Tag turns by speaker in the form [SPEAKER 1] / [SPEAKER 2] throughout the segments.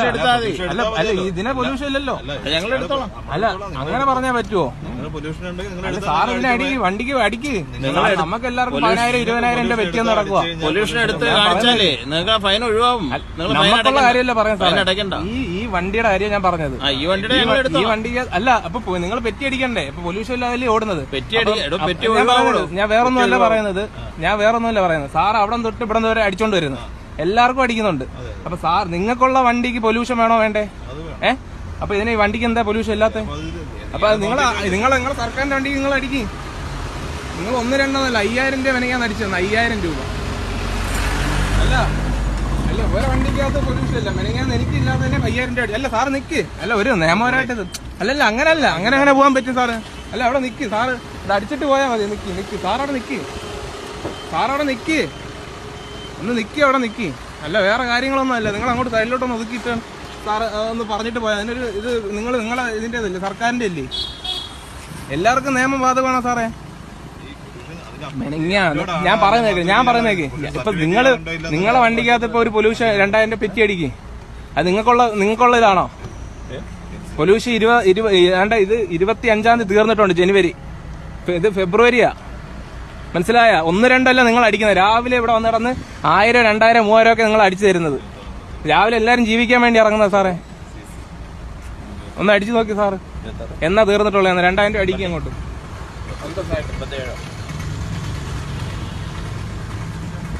[SPEAKER 1] Pollution എടുത്താൽ മതി.
[SPEAKER 2] അല്ല അല്ല ഇതിനെ പൊല്യൂഷൻ ഇല്ലല്ലോ.
[SPEAKER 1] ഞങ്ങൾ എടുത്തോളാം.
[SPEAKER 2] അല്ല അങ്ങനെ പറഞ്ഞാ പറ്റുമോ
[SPEAKER 3] പൊല്യൂഷൻ ഉണ്ടെങ്കിൽ
[SPEAKER 2] സാർ ഇതിനെ അടിക്ക് വണ്ടിക്ക് അടിക്ക്. നമുക്ക് എല്ലാവർക്കും പതിനായിരം ഇരുപതിനായിരം രൂപ വെറ്റിയെന്ന് നടക്കുക
[SPEAKER 1] പൊല്യൂഷൻ എടുത്ത് കാണിച്ചാലേ നിങ്ങൾക്ക് ഫൈൻ ഒഴിവാകും
[SPEAKER 2] നമുക്കുള്ള കാര്യമല്ല പറയാൻ ഈ ഈ വണ്ടിയുടെ കാര്യം ഞാൻ പറഞ്ഞത്.
[SPEAKER 1] ആ ഈ വണ്ടിയുടെ
[SPEAKER 2] ഈ വണ്ടിക്ക് അല്ല അപ്പൊ നിങ്ങൾ പെറ്റി അടിക്കണ്ടേ? ഇപ്പൊ പൊല്യൂഷൻ ഇല്ലാതെ ഓടുന്നത്? ഞാൻ വേറൊന്നുമല്ല പറയുന്നത്. ഞാൻ വേറൊന്നുമല്ല പറയുന്നത്. സാർ അവിടെ തൊട്ട് ഇവിടെ വരെ അടിച്ചോണ്ട് വരുന്നത് എല്ലാവർക്കും അടിക്കുന്നുണ്ട്. അപ്പൊ സാർ നിങ്ങൾക്കുള്ള വണ്ടിക്ക് പൊല്യൂഷൻ വേണോ വേണ്ടേ? ഏ? അപ്പൊ ഇതിന് വണ്ടിക്ക് എന്താ പൊല്യൂഷൻ ഇല്ലാത്ത? അപ്പൊ നിങ്ങൾ നിങ്ങൾ നിങ്ങളെ സർക്കാരിന്റെ വണ്ടിക്ക് നിങ്ങൾ അടിക്കും. നിങ്ങൾ ഒന്ന് രണ്ടെന്നല്ല അയ്യായിരം രൂപ വിനയാൻ അടിച്ചത് അയ്യായിരം രൂപ. അല്ല അല്ല ഒരു വണ്ടിക്കകത്ത് പൊല്യൂഷൻ ഇല്ല. മെനങ്ങാന്ന് എനിക്കില്ലാതെ തന്നെ അയ്യായിരം രൂപ അല്ല സാർ നിക്ക്. അല്ല ഒരു നിയമപരമായിട്ട് അല്ലല്ല അങ്ങനല്ല. അങ്ങനെ അങ്ങനെ പോകാൻ പറ്റും സാറ്. അല്ല അവിടെ നിക്ക്. സാറ് ഇത് അടിച്ചിട്ട് പോയാൽ മതി. നിക്ക് നിക്ക്. സാറവിടെ അവിടെ നിക്ക്. സാറവിടെ നിക്ക്. ഒന്ന് നിക്ക് അവിടെ നിക്ക്. അല്ല വേറെ കാര്യങ്ങളൊന്നും അല്ല. നിങ്ങൾ അങ്ങോട്ട് സൈഡിലോട്ടൊന്ന് ഒതുക്കിയിട്ട് സാറ് ഒന്ന് പറഞ്ഞിട്ട് പോയാൽ അതിനൊരു ഇത് നിങ്ങൾ നിങ്ങളെ ഇതിന്റെ ഇതല്ലേ സർക്കാരിന്റെ അല്ലേ? എല്ലാവർക്കും നിയമം ബാധകമാണോ സാറേ? ഞാൻ പറയുന്നേക്ക് ഞാൻ പറയുന്നേക്ക് ഇപ്പൊ നിങ്ങൾ നിങ്ങളെ വണ്ടിക്കകത്ത് ഇപ്പൊ ഒരു പൊല്യൂഷൻ രണ്ടായിരം രൂപ പെറ്റി അടിക്ക്. അത് നിങ്ങൾക്കുള്ള നിങ്ങൾക്കുള്ള ഇതാണോ? പൊല്യൂഷൻ ഇരുപത് ഇരുപത് ഇത് ഇരുപത്തി അഞ്ചാം തീയതി തീർന്നിട്ടുണ്ട് ജനുവരി. ഇത് ഫെബ്രുവരിയാ. മനസ്സിലായ? ഒന്ന് രണ്ടല്ല നിങ്ങൾ അടിക്കുന്നത്. രാവിലെ ഇവിടെ വന്ന് കിടന്ന് ആയിരം രണ്ടായിരം മൂവായിരം ഒക്കെ നിങ്ങൾ അടിച്ചു തരുന്നത്. രാവിലെ എല്ലാരും ജീവിക്കാൻ വേണ്ടി ഇറങ്ങുന്നത് സാറേ. ഒന്ന് അടിച്ചു നോക്കി സാറ്. എന്നാ തീർന്നിട്ടുള്ളത്? രണ്ടായിരം രൂപ അടിക്കുക അങ്ങോട്ട്.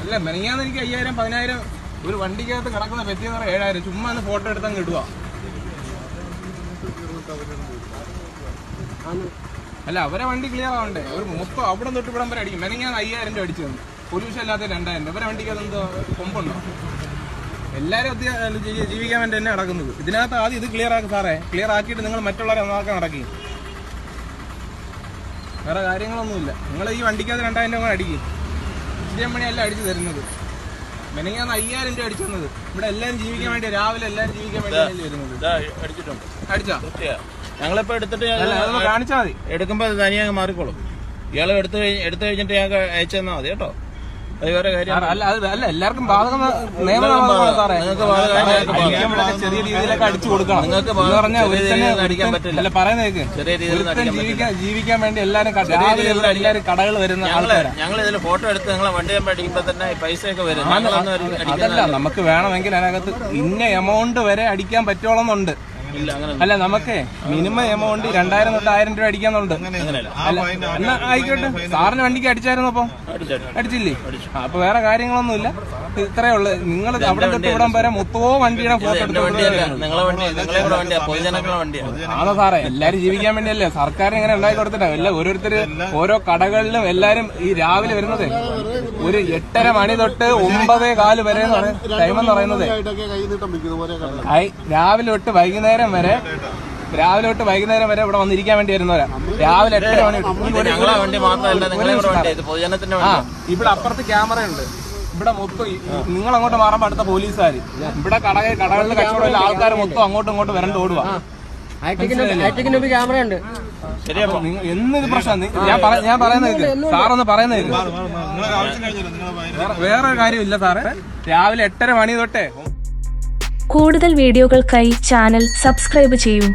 [SPEAKER 2] അല്ല മെനങ്ങാന്ന് എനിക്ക് അയ്യായിരം പതിനായിരം ഒരു വണ്ടിക്കകത്ത് കിടക്കുന്ന പറ്റിയെന്ന് പറയാം ഏഴായിരം. ചുമ്മാ ഒന്ന് ഫോട്ടോ എടുത്താൽ ഇടുക അല്ല അവരെ വണ്ടി ക്ലിയർ ആവണ്ടേ? ഒരു മൊത്തം അവിടെ തൊട്ട് ഇവിടം വരെ അടിക്കും. വേണമെങ്കിൽ ഞാൻ അയ്യായിരം രൂപ അടിച്ചു തന്നു. പൊല്യൂഷൻ അല്ലാത്ത രണ്ടായിരം രൂപ. അവരെ വണ്ടിക്ക് അതെന്തോ കൊമ്പുണ്ടോ? എല്ലാവരും ജീവിക്കാൻ വേണ്ടി തന്നെ നടക്കുന്നത്. ഇതിനകത്ത് ആദ്യം ഇത് ക്ലിയർ ആക്കി സാറേ. ക്ലിയർ ആക്കിയിട്ട് നിങ്ങൾ മറ്റുള്ളവരെ നന്നാക്കാൻ നടക്കി. വേറെ കാര്യങ്ങളൊന്നുമില്ല. നിങ്ങൾ ഈ വണ്ടിക്കകത്ത് രണ്ടായിരം രൂപ അടിക്കും. ഇതേ മണിയല്ല അടിച്ചു തരുന്നത്. മെനങ്ങാന്ന് അയ്യായിരം രൂപ അടിച്ചു തന്നത്. ഇവിടെ എല്ലാവരും ജീവിക്കാൻ വേണ്ടി രാവിലെ എല്ലാവരും ജീവിക്കാൻ വേണ്ടി വരുന്നത്.
[SPEAKER 1] അടിച്ചിട്ടുണ്ട്.
[SPEAKER 2] അടിച്ചാ?
[SPEAKER 1] ഞങ്ങളിപ്പോ എടുത്തിട്ട്
[SPEAKER 2] അല്ല
[SPEAKER 1] ഞങ്ങൾ
[SPEAKER 2] അതൊന്ന് കാണിച്ചാ മതി.
[SPEAKER 1] എടുക്കുമ്പോ അത് തനിയെ അങ്ങ് മാറിക്കോളും. ഇയാളെ എടുത്തു കഴിഞ്ഞ് എടുത്തു കഴിഞ്ഞിട്ട് ഞങ്ങൾക്ക് അയച്ചു തന്നാൽ മതി കേട്ടോ. അത് വേറെ കാര്യം
[SPEAKER 2] അല്ല അത് അല്ല എല്ലാവർക്കും ബാധകം സാറേ
[SPEAKER 1] നിങ്ങൾക്ക്
[SPEAKER 2] ചെറിയ രീതിയിലൊക്കെ അടിച്ചു കൊടുക്കണം.
[SPEAKER 1] നിങ്ങൾക്ക്
[SPEAKER 2] എന്ന് പറഞ്ഞാൽ
[SPEAKER 1] ചെറിയ അടിക്കാൻ പറ്റില്ല.
[SPEAKER 2] അല്ല പറയുന്നേക്ക്
[SPEAKER 1] ചെറിയ രീതിയിൽ
[SPEAKER 2] ജീവിക്കാൻ ജീവിക്കാൻ വേണ്ടി കടകൾ വരുന്ന
[SPEAKER 1] ഞങ്ങൾ ഇതിൽ ഫോട്ടോ എടുത്ത് നിങ്ങളെ വണ്ടി തന്നെ പൈസയൊക്കെ വരും.
[SPEAKER 2] അതല്ല നമുക്ക് വേണമെങ്കിൽ അതിനകത്ത് ഇന്ന എമൗണ്ട് വരെ അടിക്കാൻ
[SPEAKER 1] അങ്ങനെ
[SPEAKER 2] അല്ല നമുക്ക് മിനിമം എമൗണ്ട് രണ്ടായിരം തൊട്ട് ആയിരം രൂപ അടിക്കാന്നുണ്ട് അല്ല എന്നാ ആയിക്കോട്ടെ. സാറിന് വണ്ടിക്ക് അടിച്ചായിരുന്നു അപ്പൊ? അടിച്ചില്ലേ? അപ്പൊ വേറെ കാര്യങ്ങളൊന്നുമില്ല. ഇത്രേ ഉള്ളു. നിങ്ങൾ അവിടെ തൊട്ട് ഇവിടം വരെ മൊത്തവും വണ്ടിയുടെ ഫോട്ടോ ആണോ സാറേ? എല്ലാരും ജീവിക്കാൻ വേണ്ടിയല്ലേ? സർക്കാർ ഇങ്ങനെ ഉണ്ടാക്കി കൊടുത്തിട്ടാ. എല്ലാം ഓരോരുത്തര് ഓരോ കടകളിലും എല്ലാരും ഈ രാവിലെ വരുന്നത്. ഒരു എട്ടര മണി തൊട്ട് ഒമ്പതേ കാൽ വരെ ടൈം എന്ന് പറയുന്നത്. ആയി രാവിലെ തൊട്ട് വൈകുന്നേരം വരെ രാവിലെ തൊട്ട് വൈകുന്നേരം വരെ ഇവിടെ വന്നിരിക്കാൻ വേണ്ടി വരുന്നവരാ. രാവിലെ എട്ടര മണി ഇവിടെ അപ്പുറത്ത് ക്യാമറ ഉണ്ട് ഇവിടെ മൊത്തം നിങ്ങൾ അങ്ങോട്ട് മാറാൻ അടുത്ത പോലീസുകാർ ഇവിടെ കടക കടകളിൽ കച്ചവടമില്ല ആൾക്കാർ മൊത്തം അങ്ങോട്ടും ഇങ്ങോട്ടും വരണ്ട് ഓടുക
[SPEAKER 4] ക്യാമറ ഉണ്ട്
[SPEAKER 2] എന്നിത് പ്രശ്നം? ഞാൻ ഞാൻ പറയുന്നത് സാറൊന്ന് പറയുന്നത് വേറെ കാര്യമില്ല സാറേ. രാവിലെ എട്ടര മണി തൊട്ടേ.
[SPEAKER 5] കൂടുതൽ വീഡിയോകൾക്കായി ചാനൽ സബ്സ്ക്രൈബ് ചെയ്യൂ.